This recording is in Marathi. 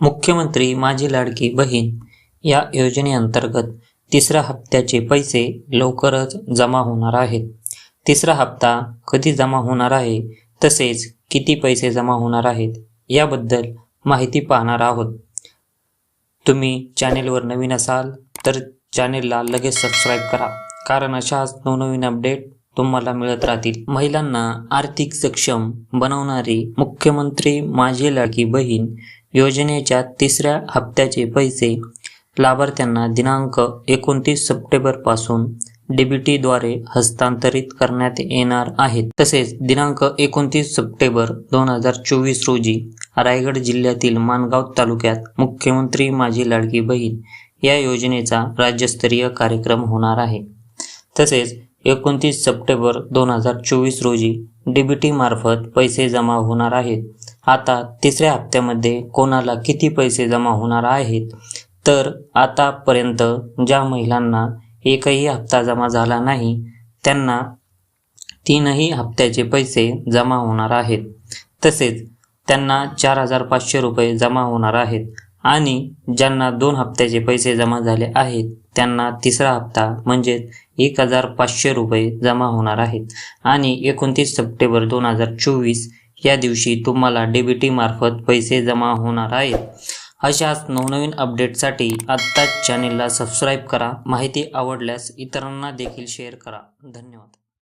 मुख्यमंत्री माझी लाडकी बहीण या योजनेअंतर्गत तिसऱ्या हप्त्याचे पैसे लवकरच जमा होणार आहेत. तिसरा हप्ता कधी जमा होणार आहे तसेच किती पैसे जमा होणार आहेत याबद्दल माहिती पाहणार आहोत. तुम्ही चॅनेलवर नवीन असाल तर चॅनेलला लगेच सबस्क्राईब करा कारण अशाच नवनवीन अपडेट तुम्हाला मिळत राहतील. महिलांना आर्थिक सक्षम बनवणारी मुख्यमंत्री माझी लाडकी बहीण योजनेच्या तिसऱ्या हप्त्याचे पैसे लाभार्थ्यांना दिनांक एकोणतीस सप्टेंबरपासून डीबीटीद्वारे हस्तांतरित करण्यात येणार आहेत. तसेच दिनांक एकोणतीस सप्टेंबर दोन हजार चोवीस रोजी रायगड जिल्ह्यातील माणगाव तालुक्यात मुख्यमंत्री माझी लाडकी बहीण या योजनेचा राज्यस्तरीय कार्यक्रम होणार आहे. तसेच एकोणतीस सप्टेंबर दोन हजार चोवीस रोजी डीबीटी मार्फत पैसे जमा होणार आहेत. आता तिसऱ्या हप्त्यामध्ये कोणाला किती पैसे जमा होणार आहेत? तर आतापर्यंत ज्या महिलांना एकही हप्ता जमा झाला नाही त्यांना तीनही हप्त्याचे पैसे जमा होणार आहेत. तसेच त्यांना चार हजार पाचशे रुपये जमा होणार आहेत आणि ज्यांना दोन हप्त्याचे पैसे जमा झाले आहेत त्यांना तिसरा हप्ता म्हणजेच एक हजार पाचशे रुपये जमा होणार आहेत. आणि एकोणतीस सप्टेंबर दोन हजार चोवीस या दिवशी तुम्हाला डीबीटी मार्फत पैसे जमा होणार आहेत. अशाच नवनवीन अपडेटसाठी आत्ताच चॅनेलला सबस्क्राईब करा. माहिती आवडल्यास इतरांना देखील शेअर करा. धन्यवाद.